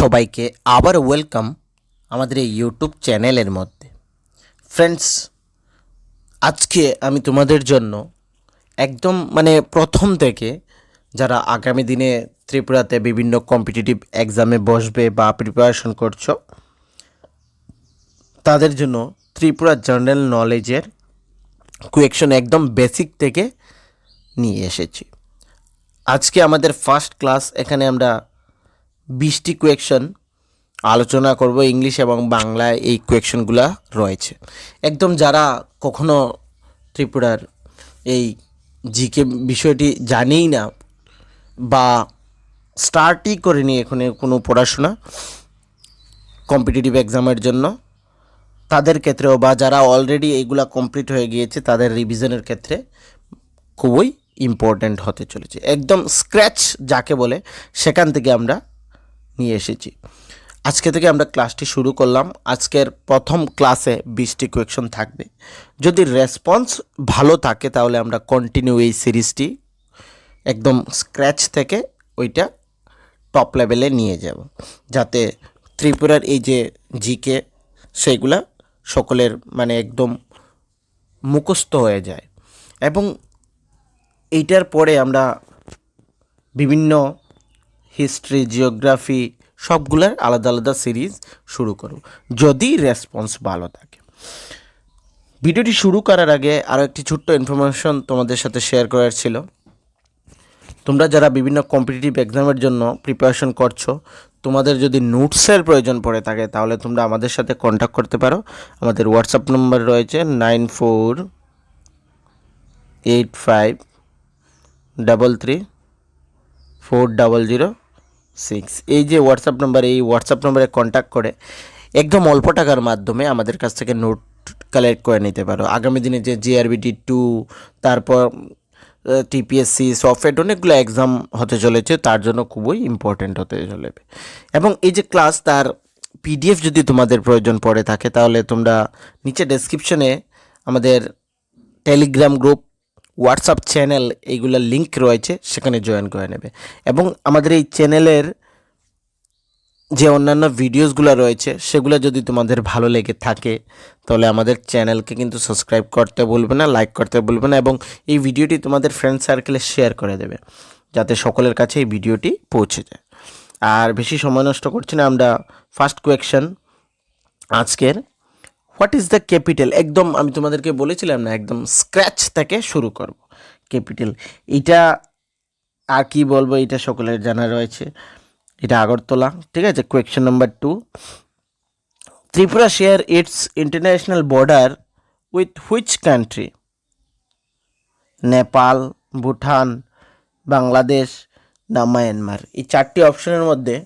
সবাইকে আবার ওয়েলকাম আমাদের এই ইউটিউব চ্যানেলের মধ্যে। ফ্রেন্ডস আজকে আমি তোমাদের জন্য একদম মানে প্রথম থেকে যারা আগামী দিনে ত্রিপুরাতে বিভিন্ন কম্পিটিটিভ এক্সামে বসবে বা প্রিপারেশন করছ, তাদের জন্য ত্রিপুরা জার্নাল নলেজের কুয়েকশন একদম বেসিক থেকে নিয়ে এসেছি। আজকে আমাদের ফার্স্ট ক্লাস এখানে আমরা বিশটি কোয়েকশন আলোচনা করব ইংলিশ এবং বাংলায় এই কোয়েকশনগুলো রয়েছে। একদম যারা কখনো ত্রিপুরার এই জিকে বিষয়টি জানেই না বা স্টার্টই করেনি এখানে কোনো পড়াশোনা কম্পিটিটিভ এক্সামের জন্য, তাদের ক্ষেত্রেও বা যারা অলরেডি এইগুলা কমপ্লিট হয়ে গিয়েছে, তাদের রিভিশনের ক্ষেত্রে খুবই ইম্পর্ট্যান্ট হতে চলেছে। একদম স্ক্র্যাচ যাকে বলে, সেখান থেকে আমরা নিয়ে এসেছি। আজকে থেকে আমরা ক্লাসটি শুরু করলাম। আজকের প্রথম ক্লাসে বিশটি কোয়েকশন থাকবে। যদি রেসপন্স ভালো থাকে তাহলে আমরা কন্টিনিউ এই সিরিজটি একদম স্ক্র্যাচ থেকে ওইটা টপ লেভেলে নিয়ে যাব। যাতে ত্রিপুরার এই যে জিকে সেইগুলা সকলের মানে একদম মুখস্থ হয়ে যায়। এবং এইটার পরে আমরা বিভিন্ন হিস্ট্রি জিওগ্রাফি সবগুলোর আলাদা আলাদা সিরিজ শুরু করব যদি রেসপন্স ভালো থাকে। ভিডিওটি শুরু করার আগে আরও একটি ছোট্ট ইনফরমেশন তোমাদের সাথে শেয়ার করার ছিল। তোমরা যারা বিভিন্ন কম্পিটিটিভ এক্সামের জন্য প্রিপারেশন করছ, তোমাদের যদি নোটসের প্রয়োজন পড়ে থাকে, তাহলে তোমরা আমাদের সাথে কন্ট্যাক্ট করতে পারো। আমাদের হোয়াটসঅ্যাপ নম্বর রয়েছে nine four eight five double three four double zero. Six এই যে হোয়াটসঅ্যাপ নাম্বার এই হোয়াটসঅ্যাপ নম্বরে কন্ট্যাক্ট করে একদম অল্প টাকার মাধ্যমে আমাদের কাছ থেকে নোট কালেক্ট করে নিতে পারো। আগামী দিনে যে জিআরবিটি টু তারপর টিপিএসসি সফটওয়্যার অনেকগুলো এক্সাম হতে চলেছে, তার জন্য খুবই ইম্পর্ট্যান্ট হতে চলেবে এবং এই যে ক্লাস তার পিডিএফ যদি তোমাদের প্রয়োজন পড়ে থাকে, তাহলে তোমরা নিচে ডেসক্রিপশনে আমাদের টেলিগ্রাম গ্রুপ হোয়াটসঅ্যাপ চ্যানেল এইগুলোর লিঙ্ক রয়েছে, সেখানে জয়েন করে নেবে। এবং আমাদের এই চ্যানেলের যে অন্যান্য ভিডিওসগুলো রয়েছে, সেগুলো যদি তোমাদের ভালো লেগে থাকে, তাহলে আমাদের চ্যানেলকে কিন্তু সাবস্ক্রাইব করতে বলবে না, লাইক করতে বলবে না এবং এই ভিডিওটি তোমাদের ফ্রেন্ড সার্কেলে শেয়ার করে দেবে, যাতে সকলের কাছে এই ভিডিওটি পৌঁছে যায়। আর বেশি সময় নষ্ট করছি না, আমরা ফার্স্ট কোয়েকশন আজকের হোয়াট ইজ দ্য ক্যাপিটাল একদম আমি তোমাদেরকে বলেছিলাম না, একদম স্ক্র্যাচ থেকে শুরু করব। ক্যাপিটাল এটা আর কি বলব, এটা সকলের জানা রয়েছে। এটা আগরতলা, ঠিক আছে? Question number two Tripura share its international border with which country Nepal, Bhutan, Bangladesh না মায়ানমার? এই চারটি অপশনের মধ্যে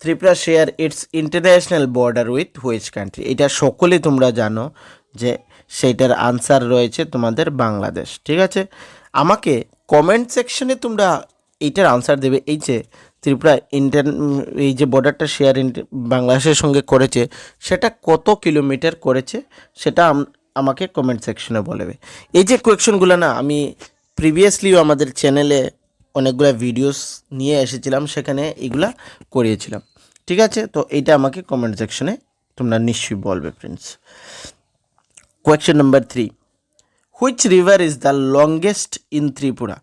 Tripura share its international border with which country এটা সকলেই তোমরা জানো যে সেইটার আনসার রয়েছে তোমাদের বাংলাদেশ, ঠিক আছে? আমাকে কমেন্ট সেকশনে তোমরা এইটার আনসার দেবে। এই যে ত্রিপুরা ইন্টার এই যে বর্ডারটা শেয়ার বাংলাদেশের সঙ্গে করেছে, সেটা কত কিলোমিটার করেছে, সেটা আমাকে কমেন্ট সেকশনে বলবে এই যে কোয়েকশনগুলো না, আমি প্রিভিয়াসলিও আমাদের চ্যানেলে অনেকগুলো ভিডিওস নিয়ে এসেছিলাম, সেখানে এগুলা করিয়েছিলাম। ঠিক আছে? তো এইটা আমাকে কমেন্ট সেকশনে তোমরা নিশ্চয়ই বলবে friends question number three which river is the longest in Tripura?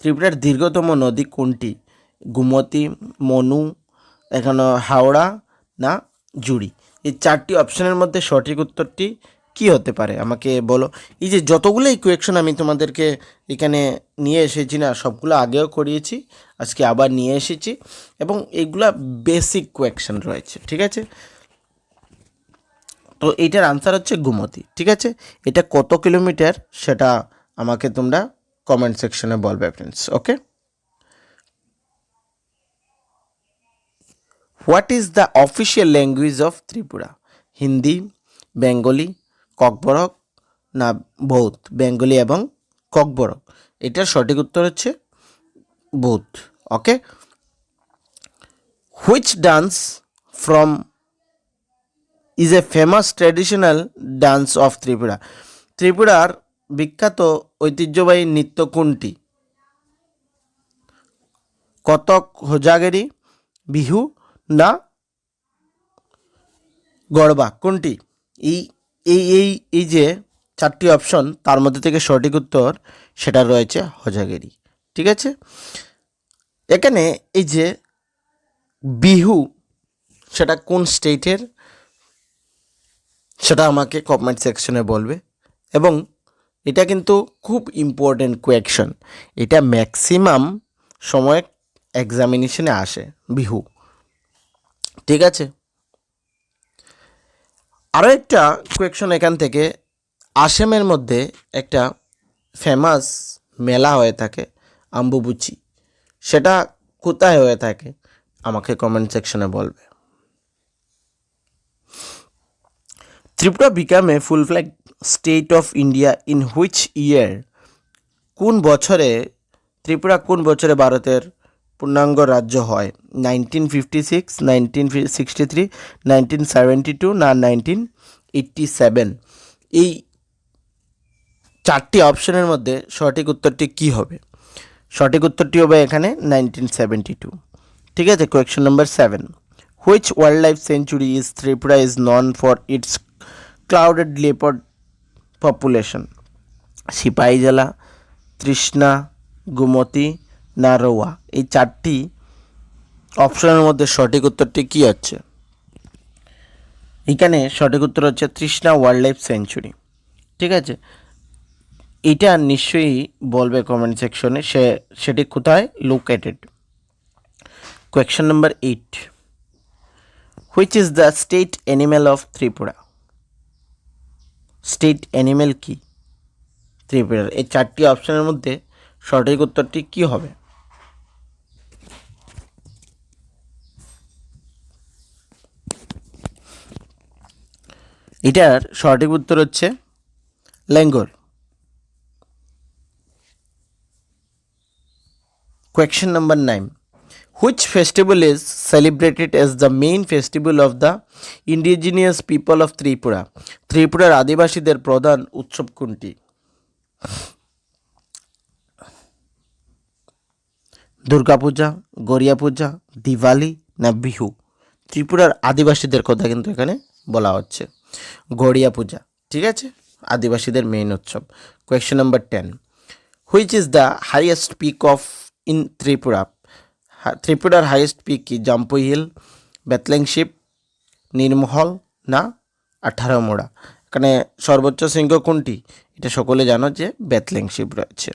ত্রিপুরার দীর্ঘতম নদী কোনটি? গুমতি, মনু, এখানে হাওড়া, না, জুড়ি। এই চারটি অপশনের মধ্যে সঠিক উত্তরটি কি হতে পারে? আমাকে বলো। এই যে যতগুলো ইকুয়েকশন আমি তোমাদেরকে এখানে নিয়ে এসেছি না, সবগুলো আগেও করিয়েছি, আজকে আবার নিয়ে এসেছি এবং এইগুলা বেসিক কোয়েকশন রয়েছে, ঠিক আছে? তো এইটার আনসার হচ্ছে গুমতি, ঠিক আছে? এটা কত কিলোমিটার সেটা আমাকে তোমরা কমেন্ট সেকশনে বলবে friends okay what is the official language of Tripura Hindi Bengali Kokborok না বৌদ্ধ বেঙ্গলি এবং ককবরক এটার সঠিক উত্তর হচ্ছে both okay which dance form is a famous traditional dance of Tripura ত্রিপুরার বিখ্যাত ঐতিহ্যবাহী নৃত্য কোনটি? কতক, হোজাগেরি, বিহু না? গড়বা, কোনটি? এই এই এই এই যে চারটি অপশন তার মধ্যে থেকে সঠিক উত্তর সেটা রয়েছে হজাগিরি। ঠিক আছে? এখানে এই যে বিহু, সেটা কোন স্টেটের? সেটা আমাকে কমেন্ট সেকশনে বলবে। এবং এটা কিন্তু খুব ইম্পর্টেন্ট কোয়েকশন এটা ম্যাক্সিমাম সময় এক্সামিনেশনে আসে বিহু। ঠিক আছে। আরও একটা কোয়েকশন এখান থেকে, আসামের মধ্যে একটা ফেমাস মেলা হয়ে থাকে, আম্বুবুচি। সেটা কোথায় হয়ে থাকে? আমাকে কমেন্ট সেকশনে বলবে। Tripura become full flag state of India in which year কোন বছরে, ত্রিপুরা কোন বছরে ভারতের পূর্ণাঙ্গ রাজ্য হয়। Nineteen fifty six nineteen sixty three nineteen seventy two না নাইনটিন এইট্টি সেভেন এই চারটি অপশনের মধ্যে সঠিক উত্তরটি কী হবে? সঠিক উত্তরটি হবে এখানে নাইনটিন সেভেন্টি টু ঠিক আছে question number seven which wild life sanctuary is Tripura is known for its clouded leopard population Sepahijala, Trishna, Gomti Narwa. এই চারটি অপশনের মধ্যে সঠিক উত্তরটি কী হচ্ছে? এখানে সঠিক উত্তর হচ্ছে তৃষ্ণা ওয়াইল্ড লাইফ সেঞ্চুরি। ঠিক আছে? এটা নিশ্চয়ই বলবে কমেন্ট সেকশনে সে, সেটি কোথায়? Located question number eight which is the state animal of Tripura? State animal কি? ত্রিপুরার। এই চারটি অপশনের মধ্যে সঠিক উত্তরটি কী হবে? এটার সঠিক উত্তর হচ্ছে langur question number nine which festival is celebrated as the main festival of the indigenous people of Tripura ত্রিপুরার আদিবাসীদের প্রধান উৎসব কোনটি? দুর্গা পূজা গড়িয়া পূজা দিওয়ালি না বিহু? ত্রিপুরার আদিবাসীদের কথা কিন্তু এখানে বলা হচ্ছে। গড়িয়া পূজা, ঠিক আছে? আদিবাসীদের মেইন উৎসব। Question number ten which is the highest peak of in Tripura ত্রিপুরার হাইয়েস্ট পিক কি? জাম্পুই হিল বেতলেংশিপ নির্মহল না? আঠারো মোড়া। এখানে সর্বোচ্চ শৃঙ্গ কোনটি? এটা সকলে জানো যে বেতলেংশিপ রয়েছে।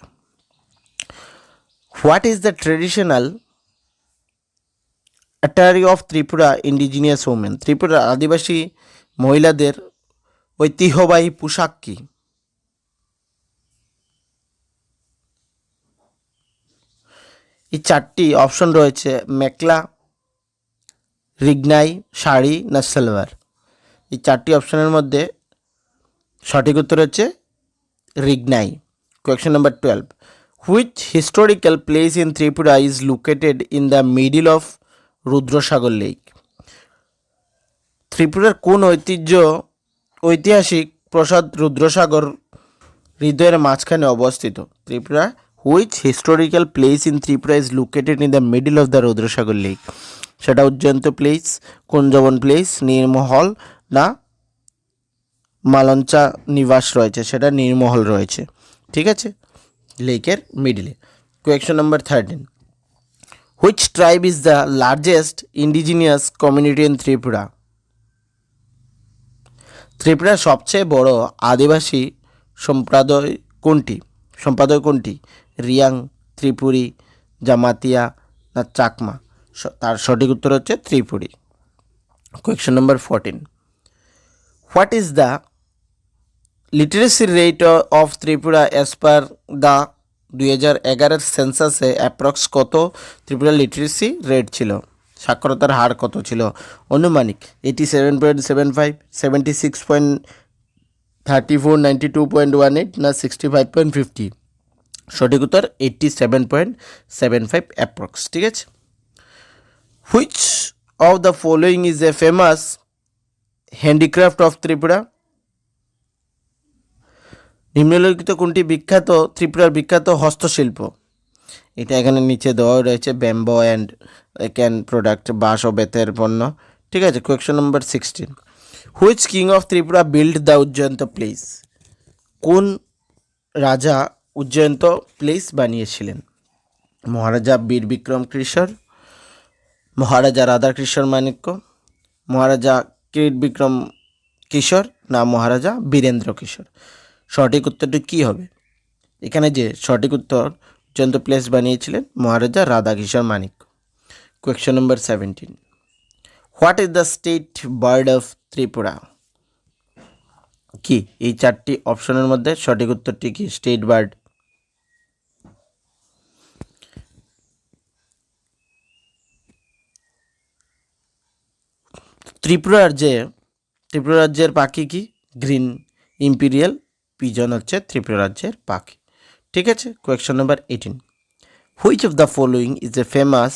What is the traditional attire of Tripura indigenous women ত্রিপুরার আদিবাসী মহিলাদের ঐতিহ্যবাহী পোশাক কী? এই চারটি অপশন রয়েছে মেকলা রিগনাই, শাড়ি না সালোয়ার। এই চারটি অপশনের মধ্যে সঠিক উত্তর হচ্ছে Rignai. Question number twelve. Which historical place in Tripura is located in the middle of Rudrasagar lake ত্রিপুরার কোন ঐতিহ্য, ঐতিহাসিক প্রসাদ রুদ্রসাগর হৃদয়ের মাঝখানে অবস্থিত? Tripura which historical place in Tripura is located in the middle of the Rudrasagar lake সেটা Ujjayanta place Kunjaban place Neermahal না মালঞ্চা নিবাস রয়েছে? সেটা নির্মহল রয়েছে। ঠিক আছে? লেকের মিডিলে question number thirteen which tribe is the largest indigenous community in Tripura? ত্রিপুরার সবচেয়ে বড় আদিবাসী সম্প্রদায় কোনটি? সম্প্রদায় কোনটি? রিয়াং, ত্রিপুরী, জামাতিয়া না চাকমা? তার সঠিক উত্তর হচ্ছে Tripuri. Question number fourteen what is the literacy rate of Tripura as per the দুই হাজার এগারোর সেন্সাসে অ্যাপ্রক্স কত ত্রিপুরা লিটারেসি রেট ছিল? সাক্ষরতার হার কত ছিল? অনুমানিক eighty seven point seven five seventy six point thirty four ninety two point one eight না সিক্সটি ফাইভ পয়েন্ট ফিফটি সঠিক উত্তর eighty seven point seven five approx ঠিক আছে? Which of the following is a famous handicraft of Tripura নিম্নলিখিত কোনটি বিখ্যাত? ত্রিপুরার বিখ্যাত হস্তশিল্প। এটা এখানে নিচে দেওয়া রয়েছে ব্যাম্বো অ্যান্ড ক্যান প্রোডাক্ট বাঁশ ও বেতের পণ্য। ঠিক আছে question number sixteen which king of Tripura build the Ujjayanta palace কোন রাজা উজ্জয়ন্ত প্লেস বানিয়েছিলেন? মহারাজা বীর বিক্রম কিশোর, মহারাজা রাধাকৃষ্ণ মাণিক্য, মহারাজা কিরিট বিক্রম কিশোর না মহারাজা বীরেন্দ্র কিশোর? সঠিক উত্তরটি কী হবে? এখানে যে সঠিক উত্তর উজ্জয়ন্ত প্লেস বানিয়েছিলেন Maharaja Radhakishore Manikya. Question number seventeen what is the state bird of Tripura কি? এই চারটি অপশনের মধ্যে সঠিক উত্তরটি কি? স্টেট বার্ড ত্রিপুরা রাজ্যে, ত্রিপুরা রাজ্যের পাখি কি? গ্রিন ইম্পিরিয়াল পিজন হচ্ছে ত্রিপুরা রাজ্যের পাখি। ঠিক আছে? Question number eighteen which of the following is a famous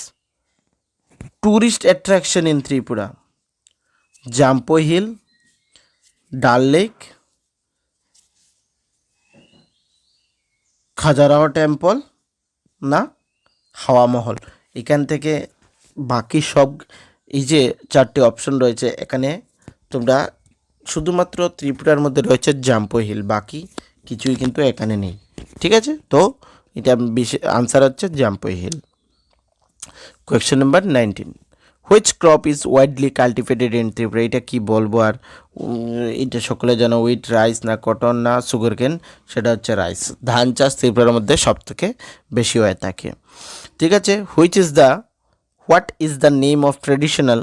tourist attraction in Tripura Jampui hill Dal lake Khajuraho temple না, হাওয়া মহল। এখান থেকে বাকি সব এই যে চারটি অপশন রয়েছে, এখানে তোমরা শুধুমাত্র ত্রিপুরার মধ্যে রয়েছে জাম্পো হিল বাকি কিছুই কিন্তু এখানে নেই। ঠিক আছে? তো এটা বিশেষ আনসার হচ্ছে Jampui hill question number nineteen which crop is widely cultivated in Tripura এটা কি বলব আর এটা সকলে জানো উইট রাইস না কটন না সুগার কেন সেটা হচ্ছে রাইস ধান চাষ ত্রিপুরার মধ্যে সব থেকে বেশি হয়ে থাকে। ঠিক আছে? Which is the what is the name of traditional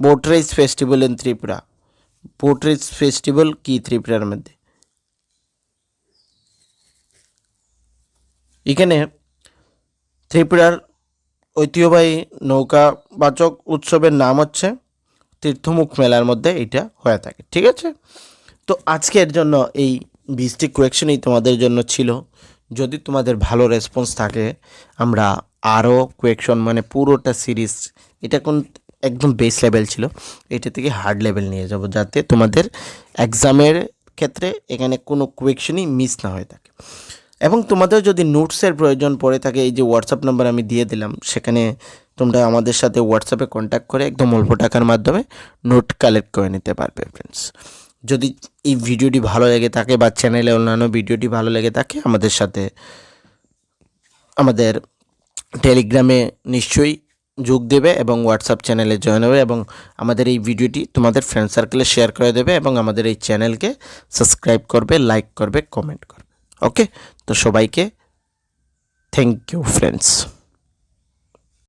boat race festival in Tripura boat race festival কি ত্রিপুরার মধ্যে? এখানে ত্রিপুরার ঐতিহ্যবাহী নৌকাবাচক উৎসবের নাম হচ্ছে তীর্থমুখ মেলার মধ্যে এটা হয়ে থাকে, ঠিক আছে? তো আজকের জন্য এই বিশটি কোয়েকশনই তোমাদের জন্য ছিল। যদি তোমাদের ভালো রেসপন্স থাকে, আমরা আরও কোয়েকশন মানে পুরোটা সিরিজ এটা কোন একদম বেস লেভেল ছিল, এটা থেকে হার্ড লেভেল নিয়ে যাব, যাতে তোমাদের এক্সামের ক্ষেত্রে এখানে কোনো কোয়েকশনই মিস না হয়ে থাকে। এবং তোমাদের যদি নোটসের প্রয়োজন পড়ে থাকে, এই যে হোয়াটসঅ্যাপ নাম্বার আমি দিয়ে দিলাম, সেখানে তোমরা আমাদের সাথে হোয়াটসঅ্যাপে কন্ট্যাক্ট করে একদম অল্প টাকার মাধ্যমে নোট কালেক্ট করে নিতে পারবে ফ্রেন্ডস যদি এই ভিডিওটি ভালো লেগে থাকে বা চ্যানেলে অন্যান্য ভিডিওটি ভালো লেগে থাকে, আমাদের সাথে, আমাদের টেলিগ্রামে নিশ্চয়ই যোগ দেবে এবং হোয়াটসঅ্যাপ চ্যানেলে জয়েন হবে এবং আমাদের এই ভিডিওটি তোমাদের ফ্রেন্ড সার্কেলে শেয়ার করে দেবে এবং আমাদের এই চ্যানেলকে সাবস্ক্রাইব করবে লাইক করবে কমেন্ট করবে। ওকে তো সবাইকে থ্যাংক ইউ ফ্রেন্ডস